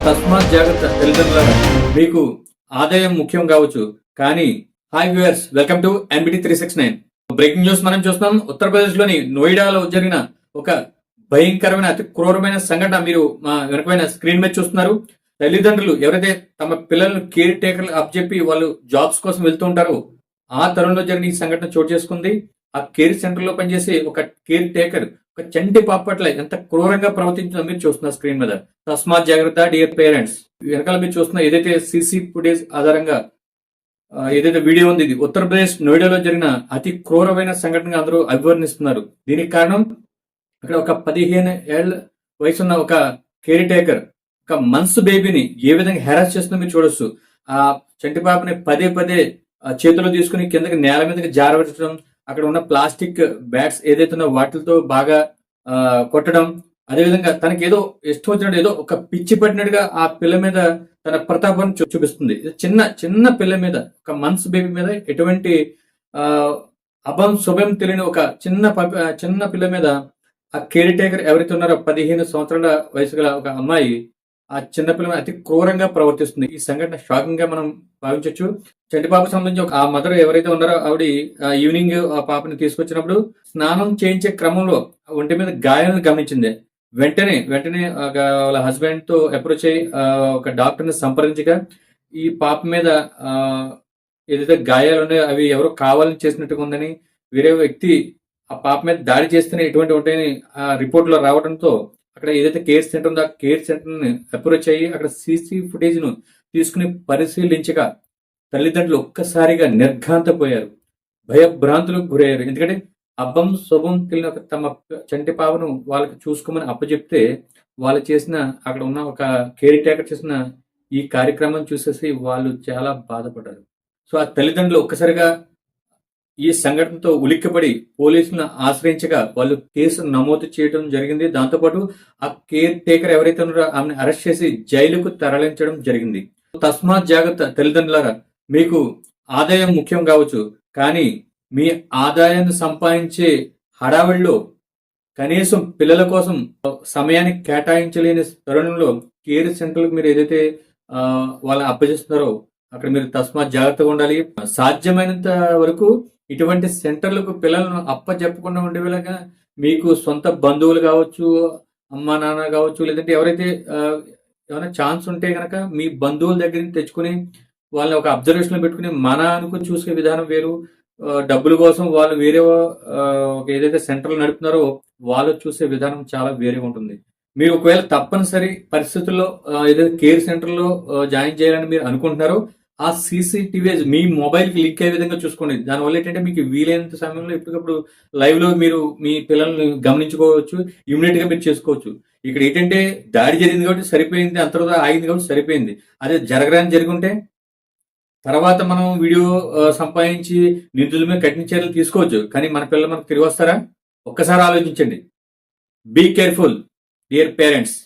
తస్మాత్ జాగ్రత్త తల్లిదండ్రులారా మీకు ఆదాయం ముఖ్యం కావచ్చు కానీ hi viewers welcome to NBT three six nine. Breaking news మనం చూస్తున్నాం ఉత్తరప్రదేశ్లోని నోయిడాలో జరిగిన ఒక భయంకరమైన అతి క్రూరమైన సంఘటన మీరు మా వెనకమైన స్క్రీన్ మీద చూస్తున్నారు. తల్లిదండ్రులు ఎవరైతే తమ పిల్లలను కేర్ టేకర్ అప్పచెప్పి వాళ్ళు జాబ్స్ కోసం వెళ్తూ ఉంటారో ఆ తరుణంలో జరిగిన ఈ సంఘటన చోటు చేసుకుంది. ఆ కేర్ సెంటర్లో పనిచేసే ఒక కేర్ టేకర్ ఒక చంటి పాప పట్ల ఎంత క్రూరంగా ప్రవర్తించిందో మీరు చూస్తున్నారు స్క్రీన్ మీద. తస్మాత్ జాగ్రత్త డియర్ పేరెంట్స్. వెనకాల మీరు చూస్తున్న ఏదైతే సీసీ ఫుటేజ్ ఆధారంగా ఏదైతే వీడియో ఉంది ఇది ఉత్తరప్రదేశ్ నోయిడాలో జరిగిన అతి క్రూరమైన సంఘటనగా అందరూ అభివర్ణిస్తున్నారు. దీనికి కారణం అక్కడ ఒక పదిహేను ఏళ్ళ వయసున్న ఒక కేర్ టేకర్ ఒక మన్స్ బేబీని ఏ విధంగా హెరాస్ చేస్తుందో మీరు చూడొచ్చు. ఆ చంటి పాపని పదే పదే ఆ, చేతిలో తీసుకుని కిందకి నేల మీదకి జారబెట్టడం అక్కడ ఉన్న ప్లాస్టిక్ బ్యాట్స్ ఏదైతే ఉన్నో వాటితో బాగా ఆ, కొట్టడం. అదేవిధంగా తనకి ఏదో ఇష్టం వచ్చినట్టు ఏదో ఒక పిచ్చి పట్టినట్టుగా ఆ పిల్ల మీద తన ప్రతాపాన్ని చూ- చూపిస్తుంది. చిన్న చిన్న పిల్ల మీద ఒక మన్స్ బేబీ మీద ఎటువంటి ఆ అభం శుభం తెలియని ఒక చిన్న చిన్న పిల్ల మీద ఆ కేర్ టేకర్ ఎవరైతే ఉన్నారో పదిహేను సంవత్సరాల వయసు గల ఒక అమ్మాయి ఆ చిన్నపిల్లలు అతి క్రూరంగా ప్రవర్తిస్తుంది. ఈ సంఘటన షాకింగ్గా మనం భావించవచ్చు చంటి సంబంధించి ఒక ఆ మదర్ ఎవరైతే ఉన్నారో ఆవిడ ఆ ఈవినింగ్ ఆ పాపని తీసుకొచ్చినప్పుడు స్నానం చేయించే క్రమంలో ఒంటి మీద గాయాలను గమనించింది. వెంటనే వెంటనే ఒక వాళ్ళ హస్బెండ్తో అప్రోచ్ అయ్యి ఆ, ఒక డాక్టర్ని సంప్రదించగా ఈ పాప మీద ఆ, ఏదైతే గాయాలు ఉన్నాయో అవి ఎవరో కావాలని చేసినట్టుగా ఉందని వేరే వ్యక్తి ఆ పాప మీద దాడి చేస్తేనే ఎటువంటి ఉంటాయని ఆ రిపోర్ట్లో రావడంతో అక్కడ ఏదైతే కేర్ సెంటర్ ఉందో ఆ కేర్ సెంటర్ని అప్రోచ్ అయ్యి అక్కడ సీసీ ఫుటేజ్ను తీసుకుని పరిశీలించగా తల్లిదండ్రులు ఒక్కసారిగా నిర్ఘాంతపోయారు. భయభ్రాంతులకు గురయ్యారు. ఎందుకంటే అబ్బం శుభం తెలియని ఒక తమ చంటి పాపను వాళ్ళకి చూసుకోమని అప్పచెప్తే వాళ్ళు చేసిన అక్కడ ఉన్న ఒక కేర్ టేకర్ చేసిన ఈ కార్యక్రమం చూసేసి వాళ్ళు చాలా బాధపడ్డారు. సో ఆ తల్లిదండ్రులు ఒక్కసారిగా ఈ సంఘటనతో ఉలిక్కిపడి పోలీసులను ఆశ్రయించగా వాళ్ళు కేసు నమోదు చేయడం జరిగింది. దాంతోపాటు ఆ కేర్ టేకర్ ఎవరైతే ఉన్నారో ఆమెను అరెస్ట్ చేసి జైలుకు తరలించడం జరిగింది. తస్మాత్ జాగ్రత్త తల్లిదండ్రులారా మీకు ఆదాయం ముఖ్యం కావచ్చు కానీ మీ ఆదాయాన్ని సంపాదించే హడావిడిలో కనీసం పిల్లల కోసం సమయాన్ని కేటాయించలేని తరుణంలో కేర్ సెంటర్లకు మీరు ఏదైతే వాళ్ళని అప్పచేస్తున్నారో అక్కడ మీరు తస్మాత్ జాగ్రత్తగా ఉండాలి. సాధ్యమైనంత వరకు ఇటువంటి సెంటర్లకు పిల్లలను అప్పచెప్పకుండా ఉండేలాగా మీకు సొంత బంధువులు కావచ్చు అమ్మా నాన్న కావచ్చు లేదంటే ఎవరైతే ఏమైనా ఛాన్స్ ఉంటే గనక మీ బంధువుల దగ్గర నుంచి తెచ్చుకుని వాళ్ళని ఒక అబ్జర్వేషన్లో పెట్టుకుని మన అనుకుని చూసే విధానం వేరు. డబ్బుల కోసం వాళ్ళు వేరే ఒక ఏదైతే సెంటర్లు నడుపుతున్నారో వాళ్ళు చూసే విధానం చాలా వేరే ఉంటుంది. మీరు ఒకవేళ తప్పనిసరి పరిస్థితుల్లో ఏదైతే కేర్ సెంటర్లో జాయిన్ చేయాలని మీరు అనుకుంటున్నారో ఆ సీసీటీవీ మీ మొబైల్కి లింక్ అయ్యే విధంగా చూసుకోండి. దానివల్ల ఏంటంటే మీకు వీలైనంత సమయంలో ఎప్పటికప్పుడు లైవ్లో మీరు మీ పిల్లల్ని గమనించుకోవచ్చు ఇమీడియట్గా మీరు చేసుకోవచ్చు. ఇక్కడ ఏంటంటే దాడి జరిగింది కాబట్టి సరిపోయింది అంతర్గత ఆగింది కాబట్టి సరిపోయింది. అదే జరగరాని జరుగుంటే తర్వాత మనం వీడియో సంపాదించి నిధుల మీద కఠిన చర్యలు తీసుకోవచ్చు. కానీ మన పిల్లలు మనకు తిరిగి వస్తారా? ఒక్కసారి ఆలోచించండి. Be careful dear parents